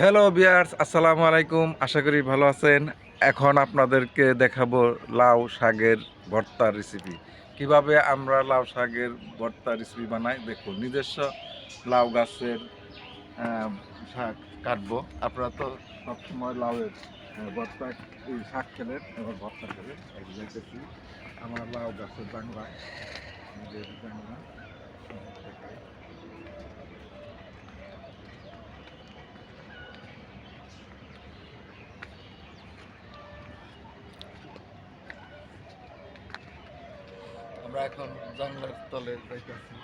Hello বিয়ার্স আসসালামু আলাইকুম আশা করি ভালো আছেন। এখন আপনাদেরকে দেখাবো লাউ শাকের ভর্তা রেসিপি কীভাবে আমরা লাউ শাকের ভর্তা রেসিপি বানাই? দেখুন, নিজস্ব লাউ গাছের শাক কাটবো। আপনারা তো সবসময় লাউয়ের ভর্তা, এই শাক খেলেন, এবার ভর্তা খেলেন। এই দেখতেছি, আমার লাউ গাছের বাংলা নিজের বাংলা আমরা এখন জানলার তলে যাইতেছি।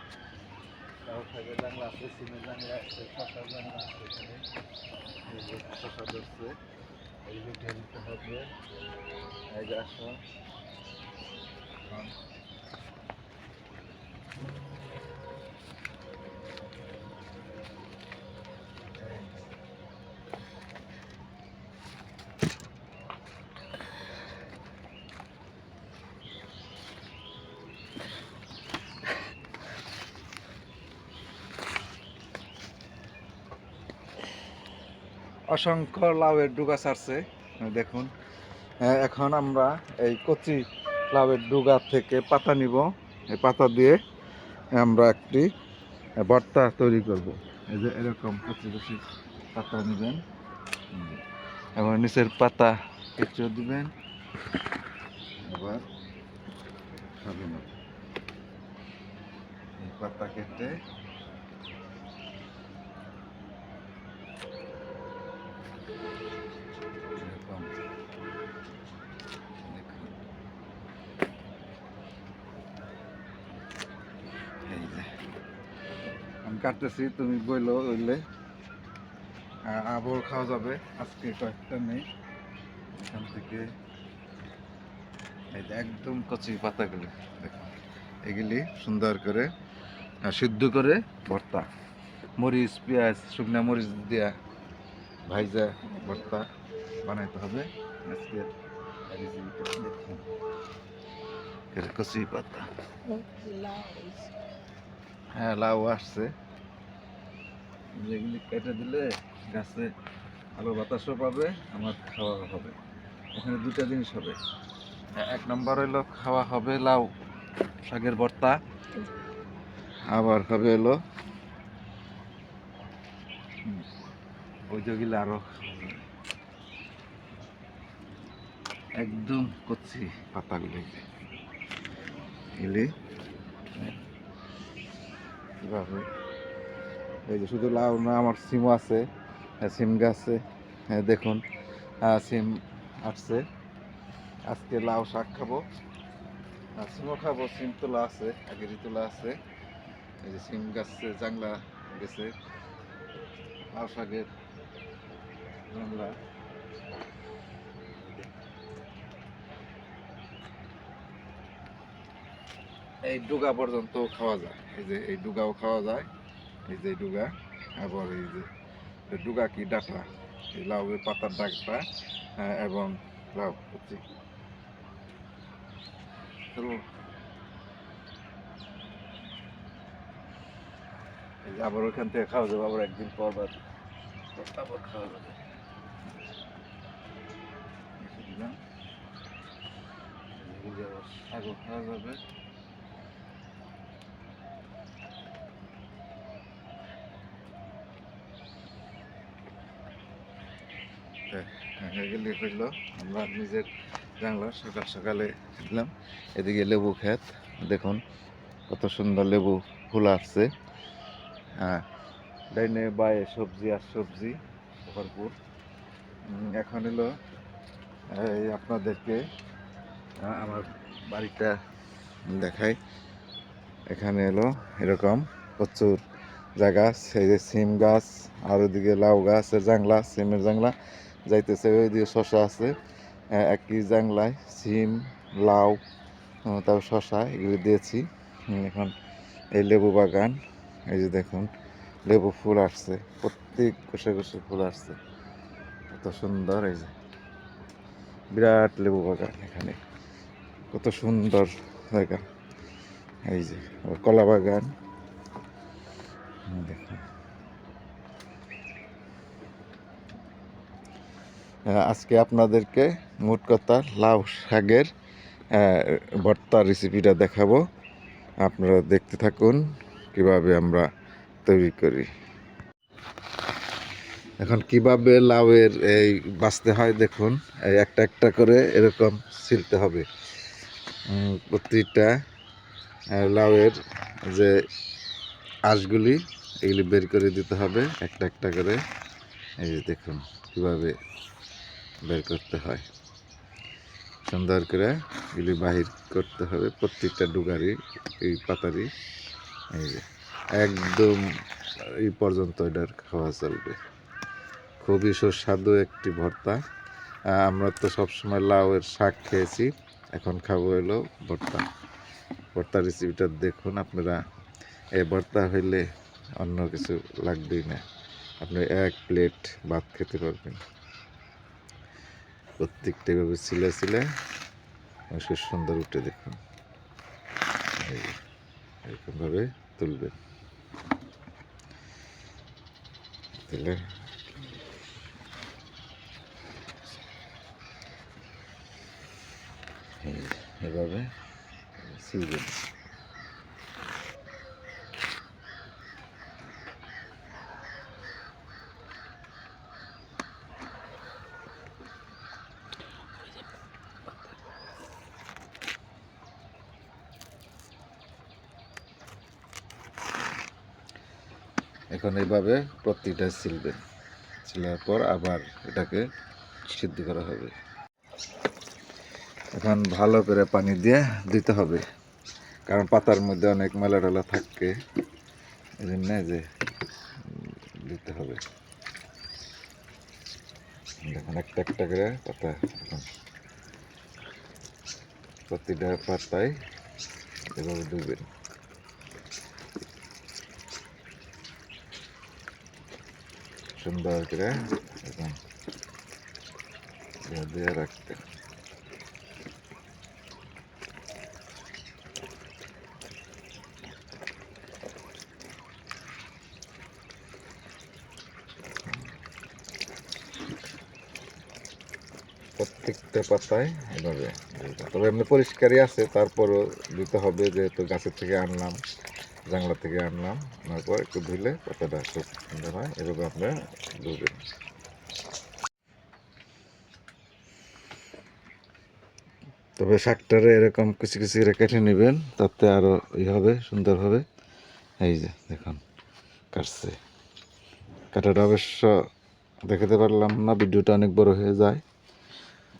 শাকের জানলা আছে, সিমের জানলা আছে, শশার জানলা আছে এখানে। এই যে এই যে ঢেলতে হবে। এই যে আসো। অসংখ্য লাউয়ের ডুগা ছাড়ছে। দেখুন। এখন আমরা এই কচি লাউয়ের ডুগা থেকে পাতা নিব। এই পাতা দিয়ে আমরা একটি ভর্তা তৈরি করব। এই যে এরকম কচি কচি পাতা নেবেন। এবার নিচের পাতা কেচে দিবেন। এই পাতা কেটে কাটতেছি তুমি বইলো ওইলে। আবার খাওয়া যাবে আজকে কয়েকটা নেই। এখান থেকে একদম কচি পাতাগুলি দেখুন এগুলি সুন্দর করে সিদ্ধ করে ভর্তা। মরিচ পেঁয়াজ শুকনা মরিচ দিয়া ভাইজা ভর্তা বানাইতে হবে। কচি পাতা। হ্যাঁ লাউ আসছে। যেগুলি কেটে দিলে গাছে আলো বাতাসও পাবে আমার খাওয়া হবে। এখানে দুটা জিনিস হবে। এক নম্বর হলো খাওয়া হবে লাউ শাকের ভর্তা। আবার হবে হুম, ওই আরও একদম কচি পাতাগুলো। এলে কীভাবে এই যে শুধু লাউ না আমার সিমও আছে হ্যাঁ, সিম গাছে হ্যাঁ দেখুন সিম আসছে। আজকে লাউ শাক খাব। আর সিমও খাব সিম তোলা আছে আগেরই তোলা আছে এই যে সিম গাছে জাংলা গেছে লাউ শাকের জাংলা। এই ডুগা পর্যন্ত খাওয়া যায় এই যে এই ডুগাও খাওয়া যায়। এই যে ডুগা আবার এই যে ডুগা কি ডাটা? এই লাউয়ের পাতার ডাকটা হ্যাঁ, এবং লাউ হচ্ছে এই আবার ওইখান থেকে খাওয়া যাবে আবার একদিন পর বাদ আবার খাওয়া যাবে। আবার খাওয়া যাবে। এগুলি আমরা নিজের জানলা সকাল সকালে দিলাম এদিকে লেবু ক্ষেত দেখুন কত সুন্দর লেবু ফুল আসছে। হ্যাঁ ডাইনে বায়ে সবজি আর সবজি ভরপুর। এখন এলো, এই আপনাদেরকে আমার বাড়িটা দেখাই। এখানে এলো, এরকম প্রচুর জায়গা এই যে সিম গাছ, আর ওদিকে লাউ গাছের জাংলা, সিমের জাংলা। যাইতেছে ওইদিকে শশা আছে একই জাংলায়, সিম, লাউ তারপর শশা, এগুলো দিয়েছি। এখন এই লেবু বাগান, এই যে দেখুন, লেবু ফুল আসছে, প্রত্যেক কোষে কোষে ফুল আসছে। কত সুন্দর, এই যে বিরাট লেবু বাগান এখানে। কত সুন্দর জায়গা, এই যে কলা বাগান। দেখুন। আজকে আপনাদেরকে মোট কথা লাউ শাকের ভর্তা রেসিপিটা দেখাবো। আপনারা দেখতে থাকুন কীভাবে আমরা তৈরি করি। এখন কীভাবে লাউয়ের এই বাঁচতে হয় দেখুন, এই একটা একটা করে এরকম ছিলতে হবে। প্রতিটা লাউয়ের যে আঁশগুলি, এগুলি বের করে দিতে হবে, একটা একটা করে। এই যে দেখুন, কীভাবে বের করতে হয়। সুন্দর করে এগুলি বাহির করতে হবে প্রত্যেকটা ডুগারি, এই পাতারি, এই যে। একদম এই পর্যন্ত এটার খাওয়া চলবে। খুবই সুস্বাদু একটি ভর্তা। আমরা তো সবসময় লাউয়ের শাক খেয়েছি, এখন খাব হলো ভর্তা। ভর্তা রেসিপিটা দেখুন আপনারা। এ ভর্তা হইলে অন্য কিছু লাগবেই না। আপনি এক প্লেট ভাত খেতে পারবেন। প্রত্যেকটা এভাবে ছিলে ছিলে খুব সুন্দর উঠে দেখুন। এরকমভাবে তুলবেন। যে, এভাবে ছিলবেন এখন এইভাবে প্রতিটা ছিলবেন ছিলার পর আবার এটাকে সিদ্ধ করা হবে। এখন ভালো করে পানি দিয়ে দিতে হবে, কারণ পাতার মধ্যে অনেক মেলা টেলা থাকে এই জন্য যে দিতে হবে। দেখুন, একটা একটা করে পাতা প্রতিটা পাতায় এভাবে দেবেন সুন্দর করে দিয়ে দিয়ে রাখতে প্রত্যেকটা পাতায় এভাবে। তবে এমনি পরিষ্কারই আছে, তারপরও দিতে হবে যেহেতু গাছের থেকে আনলাম। জাংলা থেকে আনলাম, আনার পর একটু ধুলে পাতাটা খুব সুন্দর হয় এভাবে আপনারা ধুবেন। তবে শাকটারে এরকম কিছু কিছু করে কেটে নেবেন, তাতে আরও ই হবে, সুন্দর হবে। এই যে, দেখুন, কাটছে। কাটাটা অবশ্য দেখাতে পারলাম না, ভিডিওটা অনেক বড় হয়ে যায়।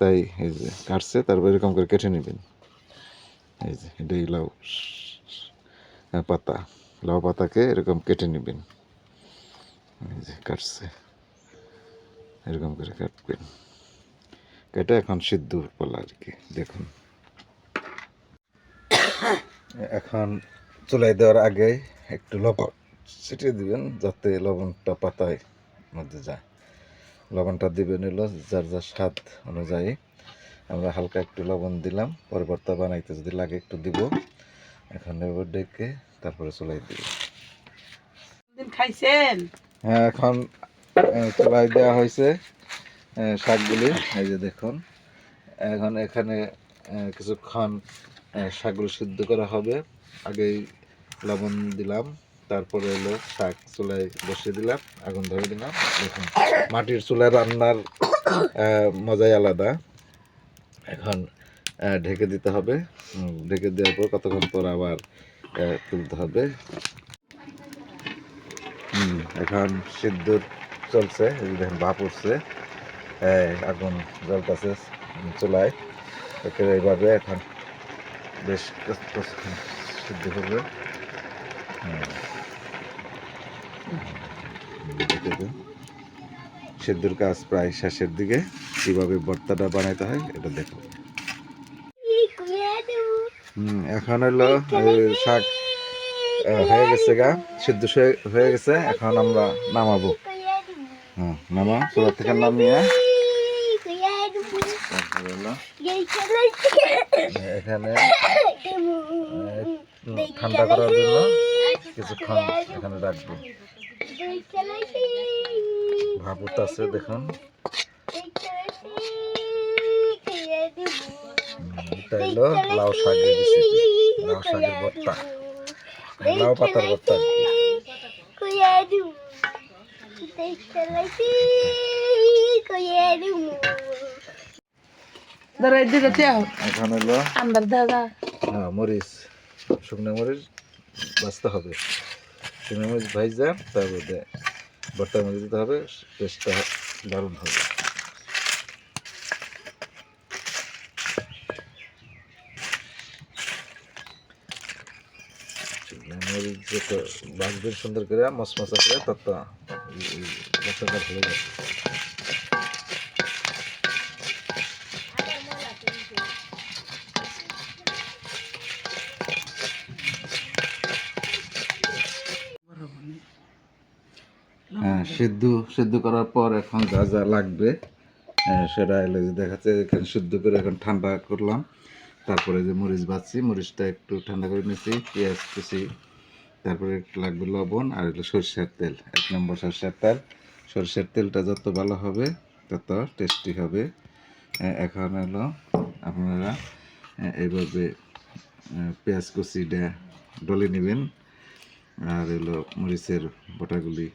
তাই এই যে, কাটছে, তারপর এরকম করে কেটে নেবেন। এই যে, এটাই লাউ পাতা, লাউ পাতাকে এরকম কেটে নেবেন। যে কাটছে, এরকম করে কাটবেন। কেটে এখন সিদ্ধ পালা আর কি, দেখুন। এখন চুলাই দেওয়ার আগে একটু লবণ ছিটিয়ে দিবেন, যাতে লবণটা পাতায় মধ্যে যায়। লবণটা দিবেন হলো যার যার স্বাদ অনুযায়ী। আমরা হালকা একটু লবণ দিলাম, পরে বানাইতে যদি লাগে একটু দিব। এখন এবার ডেকে তারপরে চুলাই দিব দিন খাইছেন? হ্যাঁ এখন চুলাই দেওয়া হয়েছে শাকগুলি। এই যে দেখুন এখন এখানে কিছুক্ষণ শাকগুলো সিদ্ধ করা হবে। আগেই লবণ দিলাম তারপরে হলো শাক চুলায় বসিয়ে দিলাম আগুন ধরে দিলাম। দেখুন মাটির চুলায় রান্নার মজাই আলাদা। এখন ঢেকে দিতে হবে। ঢেকে দেওয়ার পর কতক্ষণ পর আবার আহ, তুলতে হবে। এখন সিদ্ধ চলছে দেখেন ভাপ উঠছে। আগুন জ্বলতেছে চুলায়। একে এইভাবে এখন বেশ সিদ্ধ করবে। সিদ্ধর কাজ প্রায় শেষের দিকে। কীভাবে ভর্তাটা বানাইতে হয় এটা দেখো। এখন হলো শাক হয়ে গেছে গা, সিদ্ধ হয়ে- হয়ে গেছে, এখন আমরা নামাবো। হুম নামা, চুলা থেকে নামিয়ে। এখানে ঠান্ডা করার জন্য কিছুক্ষণ এখানে রাখব। ভাপ উঠতেছে, দেখুন। এটা হলো লাউ শাকের রেসিপি লাউ শাকের ভর্তা লাউ পাতার ভর্তা এখন হলো হ্যাঁ মরিচ। শুকনো মরিচ বাঁচতে হবে। শুকনো মরিচ ভাইজা তারপরে ভর্তার মধ্যে দিতে হবে। টেস্টটা দারুণ হবে শুকনো মরিচ যত সুন্দর করে, মশমশা করে তত ভালো হ্যাঁ সিদ্ধ সিদ্ধ করার পর এখন যা যা লাগবে সেটা এলে যে দেখাচ্ছে, এখানে সিদ্ধ করে এখন ঠান্ডা করলাম। তারপরে যে মরিচ বাচ্ছি, মরিচটা একটু ঠান্ডা করে নিয়েছি পেঁয়াজ কুচি তারপরে লাগবে লবণ আর হলো সরষের তেল। এক নম্বর সরষের তেল। সরষের তেলটা যত ভালো হবে, তত টেস্টি হবে। এখন হলো আপনারা এইভাবে পেঁয়াজ কুচিটা ডলে নেবেন আর হলো মরিচের বটাগুলি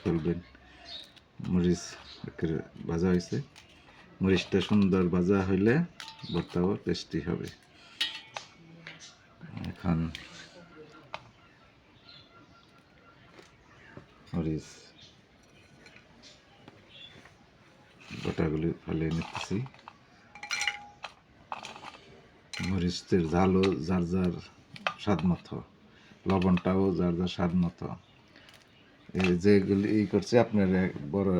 ফেলবেন। মরিচ ভাজা হয়েছে। মরিচটা সুন্দর ভাজা হইলে ভর্তাও টেস্টি হবে। এখন মরিচ বটাগুলি ফেলে নিতেছি। মরিচের ঝালও যার যার স্বাদ মতো, লবণটাও যার যার স্বাদ মতো। যেগুলি ই করছে, আপনার বড়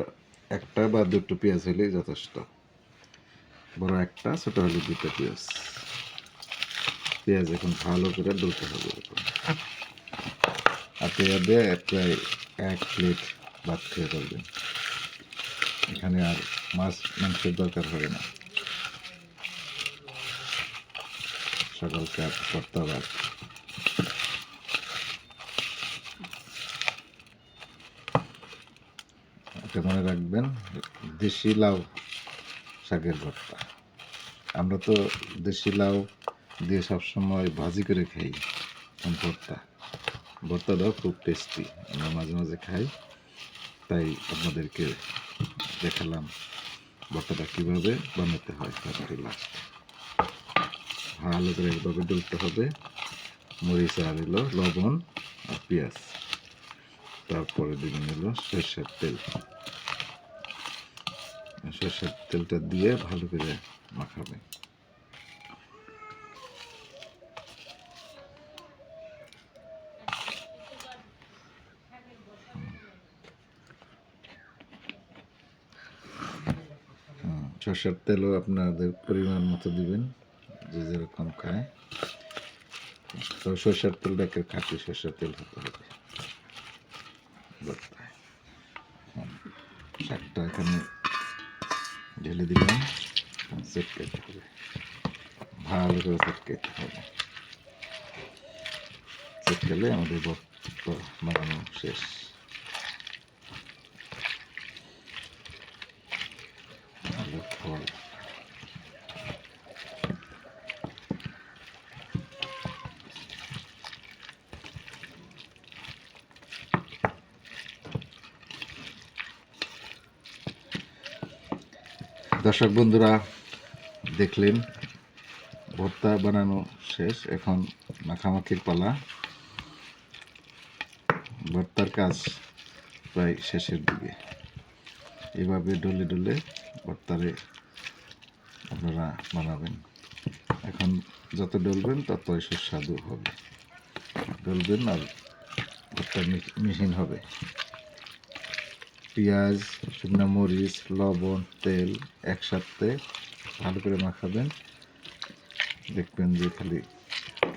একটা বা দুটো পেঁয়াজ হলেই যথেষ্ট। বড় একটা, ছোট হলে দুটো পেঁয়াজ। পেঁয়াজ এখন ভালো করে ডলতে হবে। এরকম আর পেঁয়াজ প্রায় এক প্লেট ভাত খেয়ে ফেলবেন এখানে আর মাছ, মাংসের দরকার হবে না। সকালকে আর করতে এটা মনে রাখবেন, দেশি লাউ শাকের ভর্তা। আমরা তো দেশি লাউ দিয়ে সবসময় ভাজি করে খাই এখন ভর্তা ভর্তাটাও খুব টেস্টি আমরা মাঝে মাঝে খাই, তাই আপনাদেরকে দেখালাম ভর্তাটা কীভাবে বানাতে হয় ফার্স্টে লাস্ট ভালো করে এইভাবে ডলতে হবে। মরিচ আর এলো, লবণ আর পেঁয়াজ। তারপরে দিবেন হলো সর্ষের তেল। সর্ষের তেলটা দিয়ে ভালো করে মাখাবে হুম, সর্ষের তেলও আপনাদের পরিমাণ মতো দিবেন, যে যেরকম খায়। তো সর্ষের তেলটাকে খাঁটি, সর্ষের তেল হতে হবে। ভর্তায়। শাকটা এখানে ঢেলে দিলাম। সেট করতে হবে। ভালো করে সেট করতে হবে। সেট করলে আমাদের ভর্তা বানানো শেষ আলু দর্শক বন্ধুরা, দেখলেন, ভর্তা বানানো শেষ, এখন মাখামাখির পালা। ভর্তার কাজ প্রায় শেষের দিকে। এভাবে ডলে ডলে ভর্তারে আপনারা বানাবেন। এখন যত ডলবেন ততই সুস্বাদু হবে। ডলবেন আর ভর্তা মি- মিহিন হবে। পেঁয়াজ, শুকনো মরিচ, লবণ, তেল একসাথে ভালো করে মাখাবেন। দেখবেন যে খালি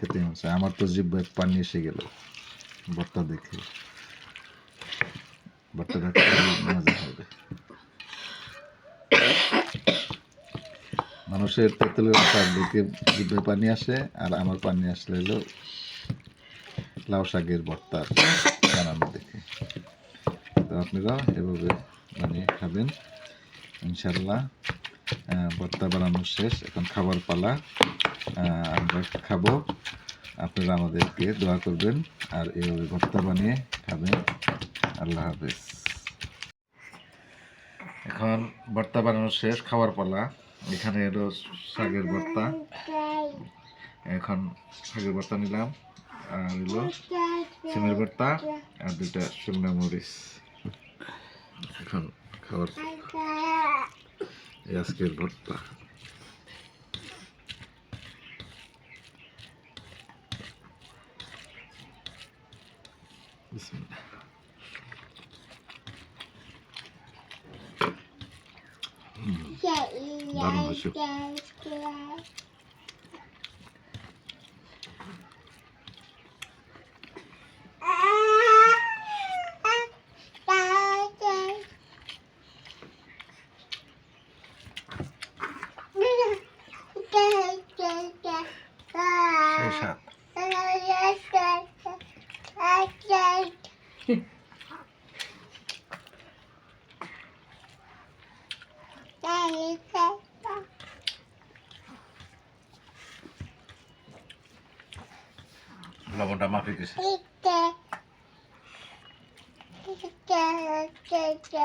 খেতে হচ্ছে আমার তো জিব্বায় পানি এসে গেল ভর্তা দেখে। খুবই মজা হবে। মানুষের তেঁতুলের শাক দেখে জিব্বায় পানি আসে, আর আমার পানি আসলে হলো লাউ শাকের ভর্তার বানানো দেখে। তো আপনারা এভাবে বানিয়ে খাবেন ইনশাল্লাহ ভর্তা বানানো শেষ, এখন খাবার পালা। আমরা খাব, আপনারা আমাদেরকে দোয়া করবেন, আর এইভাবে ভর্তা বানিয়ে খাবেন। আল্লাহ হাফেজ। এখন ভর্তা বানানো শেষ খাওয়ার পালা। এখানে এলো শাকের ভর্তা। এখন শাকের ভর্তা নিলাম, আর হলো সিমের ভর্তা, আর দুটা শুকনো মরিচ। এখন এই আজকের ভর্তা। বিসমিল্লাহ। দারুণ হয়েছে লবণটা মাফি গেছে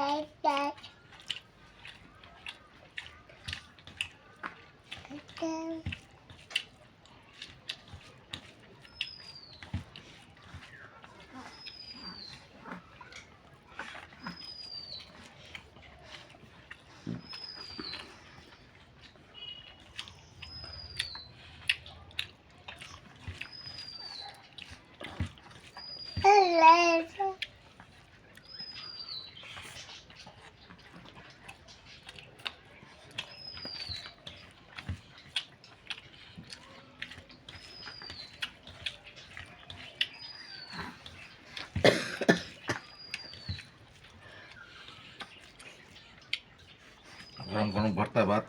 গরম গরম ভর্তা ভাত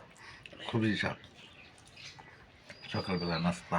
খুবই স্বাদ। সকালবেলা নাস্তা।